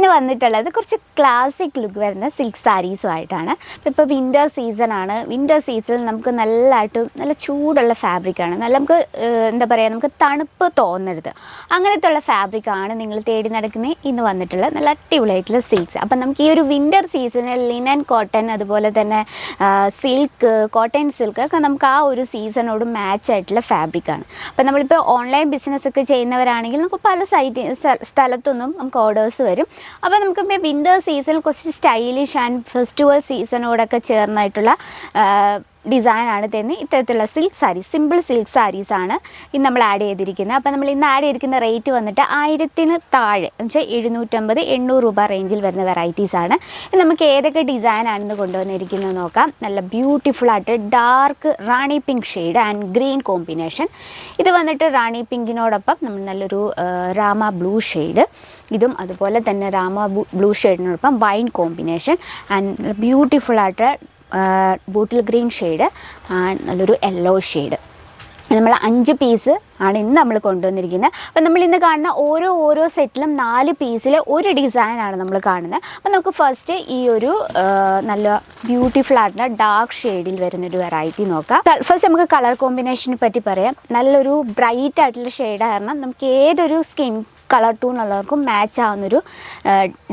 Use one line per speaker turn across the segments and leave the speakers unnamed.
ഇന്ന് വന്നിട്ടുള്ളത് കുറച്ച് ക്ലാസിക് ലുക്ക് വരുന്ന സിൽക്ക് സാരീസുമായിട്ടാണ് ഇപ്പോൾ വിന്റർ സീസണാണ് വിന്റർ സീസണിൽ നമുക്ക് നല്ലതായിട്ട് നല്ല ചൂടുള്ള ഫാബ്രിക്കാണ് നല്ല നമുക്ക് എന്താ പറയുക നമുക്ക് തണുപ്പ് തോന്നരുത്. അങ്ങനത്തെ ഉള്ള ഫാബ്രിക്കാണ് നിങ്ങൾ തേടി നടക്കുന്ന. ഇന്ന് വന്നിട്ടുള്ള നല്ല അടിപൊളിയായിട്ടുള്ള സിൽക്സ് അപ്പം നമുക്ക് ഈ ഒരു വിന്റർ സീസണിൽ ലിനൻ കോട്ടൺ അതുപോലെ തന്നെ സിൽക്ക് കോട്ടൺ സിൽക്ക് ഒക്കെ നമുക്ക് ആ ഒരു സീസണോട് മാച്ച് ആയിട്ടുള്ള ഫാബ്രിക്കാണ് അപ്പം നമ്മളിപ്പോൾ ഓൺലൈൻ ബിസിനസ് ഒക്കെ ചെയ്യുന്നവരാണെങ്കിൽ നമുക്ക് പല സൈറ്റ് സ്ഥലത്തൊന്നും നമുക്ക് ഓർഡേഴ്സ് വരും. അപ്പോൾ നമുക്ക് വിന്റർ സീസണിൽ കുറച്ച് സ്റ്റൈലിഷ് ആൻഡ് ഫെസ്റ്റിവൽ സീസണോടൊക്കെ ചേർന്നായിട്ടുള്ള ഡിസൈനാണ് തന്നെ ഇത്തരത്തിലുള്ള silk sarees simple silk sarees ആണ് ഇന്ന് നമ്മൾ ആഡ് ചെയ്തിരിക്കുന്നത്. അപ്പോൾ നമ്മൾ ഇന്ന് ആഡ് ചെയ്തിരിക്കുന്ന റേറ്റ് വന്നിട്ട് ആയിരത്തിന് താഴെ വെച്ചാൽ എഴുന്നൂറ്റമ്പത് എണ്ണൂറ് രൂപ റേഞ്ചിൽ വരുന്ന വെറൈറ്റീസ് ആണ്. നമുക്ക് ഏതൊക്കെ ഡിസൈൻ ആണെന്ന് കൊണ്ടുവന്നിരിക്കുന്നത് നോക്കാം. നല്ല ബ്യൂട്ടിഫുൾ ആയിട്ട് dark rani pink shade and green combination ഇത് വന്നിട്ട് റാണി പിങ്കിനോടൊപ്പം നമ്മൾ നല്ലൊരു രാമ ബ്ലൂ ഷെയ്ഡ് ഇതും അതുപോലെ തന്നെ രാമ ബ്ലൂ ഷെയ്ഡിനോടൊപ്പം വൈൻ കോമ്പിനേഷൻ ആൻഡ് ബ്യൂട്ടിഫുൾ ആയിട്ട് ബൂട്ടിൽ ഗ്രീൻ ഷെയ്ഡ് നല്ലൊരു യെല്ലോ ഷെയ്ഡ്. നമ്മൾ അഞ്ച് പീസ് ആണ് ഇന്ന് നമ്മൾ കൊണ്ടുവന്നിരിക്കുന്നത് അപ്പം നമ്മൾ ഇന്ന് കാണുന്ന ഓരോ ഓരോ സെറ്റിലും നാല് പീസിലെ ഒരു ഡിസൈനാണ് നമ്മൾ കാണുന്നത് അപ്പം നമുക്ക് ഫസ്റ്റ് ഈ ഒരു നല്ല ബ്യൂട്ടിഫുൾ ആയിട്ടുള്ള ഡാർക്ക് ഷെയ്ഡിൽ വരുന്നൊരു വെറൈറ്റി നോക്കാം. ഫസ്റ്റ് നമുക്ക് കളർ കോമ്പിനേഷനെ പറ്റി പറയാം. നല്ലൊരു ബ്രൈറ്റ് ആയിട്ടുള്ള ഷെയ്ഡ് കാരണം നമുക്ക് ഏതൊരു സ്കിൻ കളർ ടൂൺ ഉള്ളവർക്കും മാച്ച് ആവുന്നൊരു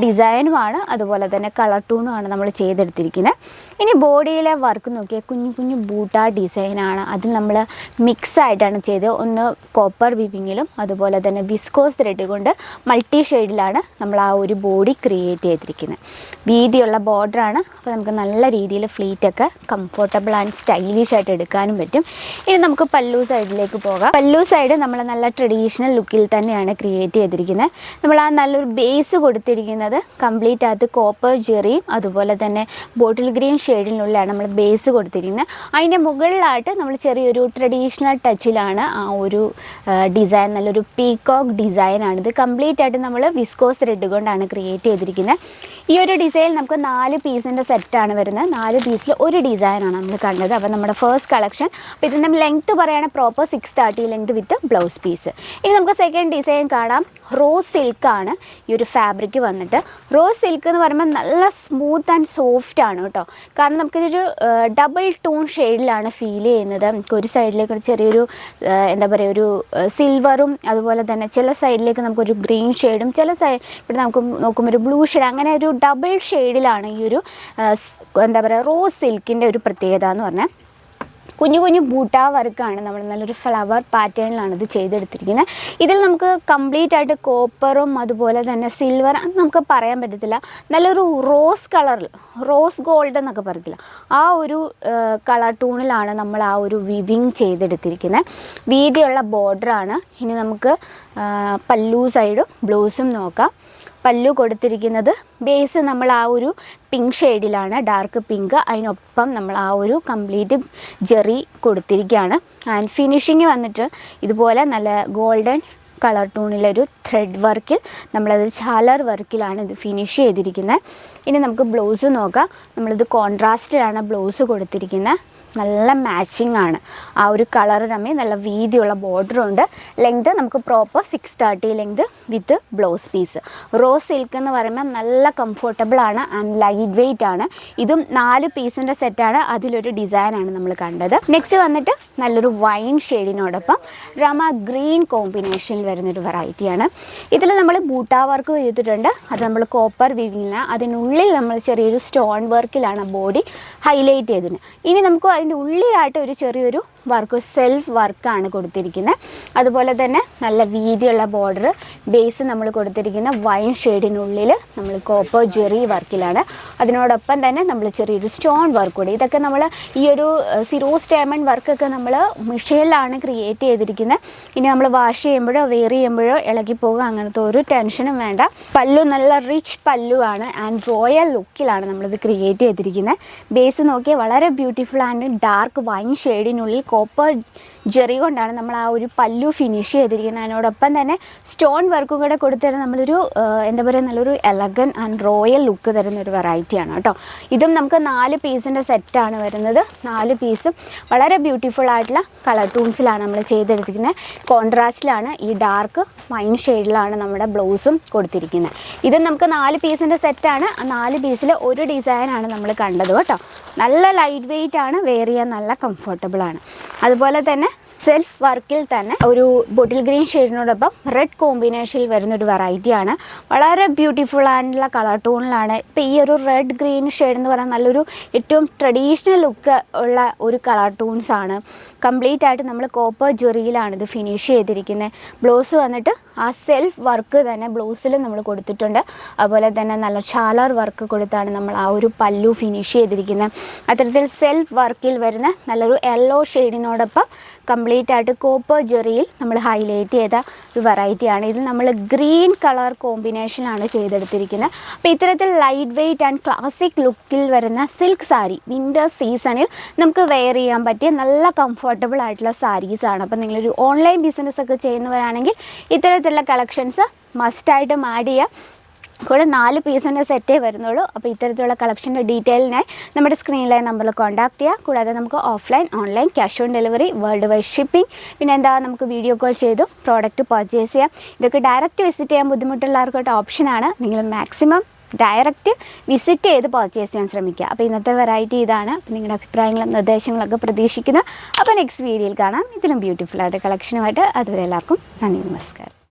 ഡിസൈനുമാണ് അതുപോലെ തന്നെ കളർ ടൂണുമാണ് നമ്മൾ ചെയ്തെടുത്തിരിക്കുന്നത്. ഇനി ബോഡിയിലെ വർക്ക് നോക്കിയാൽ കുഞ്ഞു കുഞ്ഞു ബൂട്ട ഡിസൈനാണ് അതിൽ നമ്മൾ മിക്സ് ആയിട്ടാണ് ചെയ്തത്. ഒന്ന് കോപ്പർ വിവിങ്ങിലും അതുപോലെ തന്നെ വിസ്കോസ് ത്രെഡ് കൊണ്ട് മൾട്ടി ഷെയ്ഡിലാണ് നമ്മൾ ആ ഒരു ബോഡി ക്രിയേറ്റ് ചെയ്തിരിക്കുന്നത്. വീതിയുള്ള ബോർഡറാണ് അപ്പോൾ നമുക്ക് നല്ല രീതിയിൽ ഫ്ലീറ്റൊക്കെ കംഫർട്ടബിൾ ആൻഡ് സ്റ്റൈലിഷ് ആയിട്ട് എടുക്കാനും പറ്റും. ഇനി നമുക്ക് പല്ലു സൈഡിലേക്ക് പോകാം. പല്ലു സൈഡ് നമ്മൾ നല്ല ട്രഡീഷണൽ ലുക്കിൽ തന്നെയാണ് ക്രിയേറ്റ് ചെയ്തിരിക്കുന്നത്. നമ്മൾ ആ നല്ലൊരു ബേസ് കൊടുത്തിരിക്കുന്നത് കംപ്ലീറ്റ് അത് കോപ്പർ ജെറിയും അതുപോലെ തന്നെ ബോട്ടിൽ ഗ്രീൻ ഷെയ്ഡിനുള്ളിലാണ് നമ്മൾ ബേസ് കൊടുത്തിരിക്കുന്നത്. അതിന്റെ മുകളിലായിട്ട് നമ്മൾ ചെറിയൊരു ട്രഡീഷണൽ ടച്ചിലാണ് ആ ഒരു ഡിസൈൻ നല്ലൊരു പീകോക്ക് ഡിസൈനാണ് ഇത്. കംപ്ലീറ്റ് ആയിട്ട് നമ്മൾ വിസ്കോസ് റെഡ് കൊണ്ടാണ് ക്രിയേറ്റ് ചെയ്തിരിക്കുന്നത്. ഈ ഒരു ഡിസൈൻ നമുക്ക് നാല് പീസിന്റെ സെറ്റാണ് വരുന്നത്. നാല് പീസിൽ ഒരു ഡിസൈനാണ് നമ്മൾ കണ്ടത്. അപ്പോൾ നമ്മുടെ ഫസ്റ്റ് കളക്ഷൻ അപ്പോൾ ഇതിന്റെ ലെങ്ത്ത് പറയുകയാണെങ്കിൽ proper six thirty length with blouse piece ഇനി നമുക്ക് സെക്കൻഡ് ഡിസൈൻ കാണാം. റോസ് സിൽക്കാണ് ഈ ഒരു ഫാബ്രിക് വന്നിട്ട്. റോസ് സിൽക്ക് എന്ന് പറയുമ്പോൾ നല്ല സ്മൂത്ത് ആൻഡ് സോഫ്റ്റ് ആണ് കേട്ടോ. കാരണം നമുക്കിതൊരു ഡബിൾ ടൂൺ ഷെയ്ഡിലാണ് ഫീൽ ചെയ്യുന്നത്. നമുക്ക് ഒരു സൈഡിലേക്ക് ഒരു ചെറിയൊരു എന്താ പറയുക ഒരു സിൽവറും അതുപോലെ തന്നെ ചില സൈഡിലേക്ക് നമുക്കൊരു ഗ്രീൻ ഷെയ്ഡും ചില സൈഡ് ഇവിടെ നമുക്ക് നോക്കുമ്പോൾ ഒരു ബ്ലൂ ഷെയ്ഡ് അങ്ങനെ ഒരു ഡബിൾ ഷെയ്ഡിലാണ് ഈ ഒരു എന്താ പറയുക റോസ് സിൽക്കിന്റെ ഒരു പ്രത്യേകത എന്ന് പറഞ്ഞാൽ. കുഞ്ഞു കുഞ്ഞു ബൂട്ടാ വർക്കാണ് നമ്മൾ നല്ലൊരു ഫ്ലവർ പാറ്റേണിലാണ് ഇത് ചെയ്തെടുത്തിരിക്കുന്നത് ഇതിൽ നമുക്ക് കംപ്ലീറ്റ് ആയിട്ട് കോപ്പറും അതുപോലെ തന്നെ സിൽവർ നമുക്ക് പറയാൻ പറ്റത്തില്ല. നല്ലൊരു റോസ് കളറിൽ റോസ് ഗോൾഡ് എന്നൊക്കെ പറയത്തില്ല. ആ ഒരു കളർ ടൂണിലാണ് നമ്മൾ ആ ഒരു വിവിങ് ചെയ്തെടുത്തിരിക്കുന്നത് വീതിയുള്ള ബോർഡറാണ് ഇനി നമുക്ക് പല്ലു സൈഡും ബ്ലൗസും നോക്കാം. പല്ലു കൊടുത്തിരിക്കുന്നത്. ബേസ് നമ്മൾ ആ ഒരു പിങ്ക് ഷെയ്ഡിലാണ് ഡാർക്ക് പിങ്ക് അതിനൊപ്പം നമ്മൾ ആ ഒരു കംപ്ലീറ്റ് ജെറി കൊടുത്തിരിക്കുകയാണ്. ആൻഡ് ഫിനിഷിങ് വന്നിട്ട് ഇതുപോലെ നല്ല ഗോൾഡൻ കളർ ടൂണിലൊരു ത്രെഡ് വർക്കിൽ നമ്മളത് ചാലർ വർക്കിലാണ് ഇത് ഫിനിഷ് ചെയ്തിരിക്കുന്നത് ഇനി നമുക്ക് ബ്ലൗസ് നോക്കാം. നമ്മളിത് കോൺട്രാസ്റ്റിലാണ് ബ്ലൗസ് കൊടുത്തിരിക്കുന്നത് നല്ല മാച്ചിങ് ആണ്. ആ ഒരു കളർ തമ്മിൽ നല്ല വീതിയുള്ള ബോർഡറും ഉണ്ട്. ലെങ്ത് നമുക്ക് proper six thirty length with blouse piece rose silk എന്ന് പറയുമ്പോൾ നല്ല കംഫർട്ടബിൾ ആണ് ആൻഡ് ലൈറ്റ് വെയിറ്റ് ആണ്. ഇതും നാല് പീസിന്റെ സെറ്റാണ് അതിലൊരു ഡിസൈനാണ് നമ്മൾ കണ്ടത്. നെക്സ്റ്റ് വന്നിട്ട് നല്ലൊരു വൈൻ ഷെയ്ഡിനോടൊപ്പം റമ ഗ്രീൻ കോമ്പിനേഷനിൽ വരുന്നൊരു വെറൈറ്റിയാണ് ഇതിൽ നമ്മൾ ബൂട്ടാ വർക്ക് ചെയ്തിട്ടുണ്ട്. അത് നമ്മൾ കോപ്പർ വിവിങ്ങിലാണ് അതിനുള്ളിൽ നമ്മൾ ചെറിയൊരു സ്റ്റോൺ വർക്കിലാണ് ബോഡി ഹൈലൈറ്റ് ചെയ്തത്. ഇനി നമുക്ക് അതിന്റെ ഉള്ളിലായിട്ട് ഒരു ചെറിയൊരു വർക്ക് സെൽഫ് വർക്കാണ് കൊടുത്തിരിക്കുന്നത് അതുപോലെ തന്നെ നല്ല വീതിയുള്ള ബോർഡർ ബേസ് നമ്മൾ കൊടുത്തിരിക്കുന്ന വൈൻ ഷെയ്ഡിനുള്ളിൽ നമ്മൾ കോപ്പർ ജെറി വർക്കിലാണ് അതിനോടൊപ്പം തന്നെ നമ്മൾ ചെറിയൊരു സ്റ്റോൺ വർക്ക് കൂടി. ഇതൊക്കെ നമ്മൾ ഈ ഒരു സിറോസ് ഡയമണ്ട് വർക്കൊക്കെ നമ്മൾ മിഷീനിലാണ് ക്രിയേറ്റ് ചെയ്തിരിക്കുന്നത് ഇനി നമ്മൾ വാഷ് ചെയ്യുമ്പോഴോ വെയർ ചെയ്യുമ്പോഴോ ഇളകി പോകുക അങ്ങനത്തെ ഒരു ടെൻഷനും വേണ്ട. പല്ലു നല്ല റിച്ച് പല്ലുവാണ് ആൻഡ് റോയൽ ലുക്കിലാണ് നമ്മളിത് ക്രിയേറ്റ് ചെയ്തിരിക്കുന്നത് ബേസ് നോക്കിയാൽ വളരെ ബ്യൂട്ടിഫുൾ ആൻഡ് ഡാർക്ക് വൈൻ ഷെയ്ഡിനുള്ളിൽ കോപ്പർ ജെറി കൊണ്ടാണ് നമ്മൾ ആ ഒരു പല്ലു ഫിനിഷ് ചെയ്തിരിക്കുന്നത്. അതിനോടൊപ്പം തന്നെ സ്റ്റോൺ വർക്കും കൂടെ കൊടുത്തുതരുന്ന നമ്മളൊരു എന്താ പറയുക നല്ലൊരു എലഗൻ ആൻഡ് റോയൽ ലുക്ക് തരുന്ന ഒരു വെറൈറ്റിയാണ് കേട്ടോ. ഇതും നമുക്ക് നാല് പീസിന്റെ സെറ്റാണ് വരുന്നത്. നാല് പീസും വളരെ ബ്യൂട്ടിഫുൾ ആയിട്ടുള്ള കളർ ടൂൺസിലാണ് നമ്മൾ ചെയ്തെടുത്തിരിക്കുന്നത്. കോൺട്രാസ്റ്റിലാണ് ഈ ഡാർക്ക് മൈൻ ഷെയ്ഡിലാണ് നമ്മുടെ ബ്ലൗസും കൊടുത്തിരിക്കുന്നത്. ഇത് നമുക്ക് നാല് പീസിന്റെ സെറ്റാണ് നാല് പീസിൽ ഒരു ഡിസൈനാണ് നമ്മൾ കണ്ടത് കേട്ടോ. നല്ല ലൈറ്റ് വെയിറ്റ് ആണ് വെയർ ചെയ്യാൻ നല്ല കംഫർട്ടബിൾ ആണ്. അതുപോലെ തന്നെ സെൽഫ് വർക്കിൽ തന്നെ ഒരു ബോട്ടിൽ ഗ്രീൻ ഷെയ്ഡിനോടൊപ്പം റെഡ് കോമ്പിനേഷനിൽ വരുന്ന ഒരു വെറൈറ്റിയാണ് വളരെ ബ്യൂട്ടിഫുൾ ആയിട്ടുള്ള കളർ ടോണിലാണ് ഇപ്പോൾ ഈ ഒരു റെഡ് ഗ്രീൻ ഷെയ്ഡ് എന്ന് പറയുന്നത് നല്ലൊരു ഏറ്റവും ട്രഡീഷണൽ ലുക്ക് ഉള്ള ഒരു കളർ ടൂൺസ് ആണ്. കംപ്ലീറ്റ് ആയിട്ട് നമ്മൾ കോപ്പർ ജെറിയിലാണ് ഇത് ഫിനിഷ് ചെയ്തിരിക്കുന്നത്. ബ്ലൗസ് വന്നിട്ട് ആ സെൽഫ് വർക്ക് തന്നെ ബ്ലൗസിൽ നമ്മൾ കൊടുത്തിട്ടുണ്ട്. അതുപോലെ തന്നെ നല്ല ഷാലർ വർക്ക് കൊടുത്താണ് നമ്മൾ ആ ഒരു പല്ലു ഫിനിഷ് ചെയ്തിരിക്കുന്നത്. അത്തരത്തിൽ സെൽഫ് വർക്കിൽ വരുന്ന നല്ലൊരു യെല്ലോ ഷെയ്ഡിനോടൊപ്പം കംപ്ലീറ്റ് ആയിട്ട് കോപ്പർ ജെറിയിൽ നമ്മൾ ഹൈലൈറ്റ് ചെയ്ത ഒരു വെറൈറ്റിയാണ് ഇത് നമ്മൾ ഗ്രീൻ കളർ കോമ്പിനേഷനാണ് ചെയ്തെടുത്തിരിക്കുന്നത്. അപ്പോൾ ഇത്തരത്തിൽ ലൈറ്റ് വെയ്റ്റ് ആൻഡ് ക്ലാസിക് ലുക്കിൽ വരുന്ന സിൽക്ക് സാരി വിന്റർ സീസണിൽ നമുക്ക് വെയർ ചെയ്യാൻ പറ്റിയ നല്ല കംഫർട്ടബിൾ ആയിട്ടുള്ള സാരീസാണ് അപ്പോൾ നിങ്ങളൊരു ഓൺലൈൻ ബിസിനസ് ഒക്കെ ചെയ്യുന്നവരാണെങ്കിൽ ഇത്തരത്തിലുള്ള കളക്ഷൻസ് മസ്റ്റായിട്ടും ആഡ് ചെയ്യുക കൂടെ നാല് പീസിന്റെ സെറ്റേ വരുന്നുള്ളൂ. അപ്പോൾ ഇത്തരത്തിലുള്ള കളക്ഷന്റെ ഡീറ്റെയിലിനായി നമ്മുടെ സ്ക്രീനിലെ നമ്പറിൽ കോൺടാക്ട് ചെയ്യുക കൂടാതെ നമുക്ക് offline online cash on delivery world wide shipping പിന്നെ എന്താ നമുക്ക് വീഡിയോ കോൾ ചെയ്തു പ്രോഡക്റ്റ് പർച്ചേസ് ചെയ്യാം. ഇതൊക്കെ ഡയറക്റ്റ് വിസിറ്റ് ചെയ്യാൻ ബുദ്ധിമുട്ടുള്ളവർക്കൊട്ട് ഓപ്ഷനാണ് നിങ്ങൾ മാക്സിമം ഡയറക്റ്റ് വിസിറ്റ് ചെയ്ത് പർച്ചേസ് ചെയ്യാൻ ശ്രമിക്കുക. അപ്പോൾ ഇന്നത്തെ വെറൈറ്റി ഇതാണ്. അപ്പോൾ നിങ്ങളുടെ അഭിപ്രായങ്ങളും നിർദ്ദേശങ്ങളൊക്കെ പ്രതീക്ഷിക്കുന്നു. അപ്പോൾ നെക്സ്റ്റ് വീഡിയോയിൽ കാണാം. ഇതിലും ബ്യൂട്ടിഫുൾ ആയിട്ട് കളക്ഷനുമായിട്ട് അതുവരെ എല്ലാവർക്കും നന്ദി നമസ്കാരം.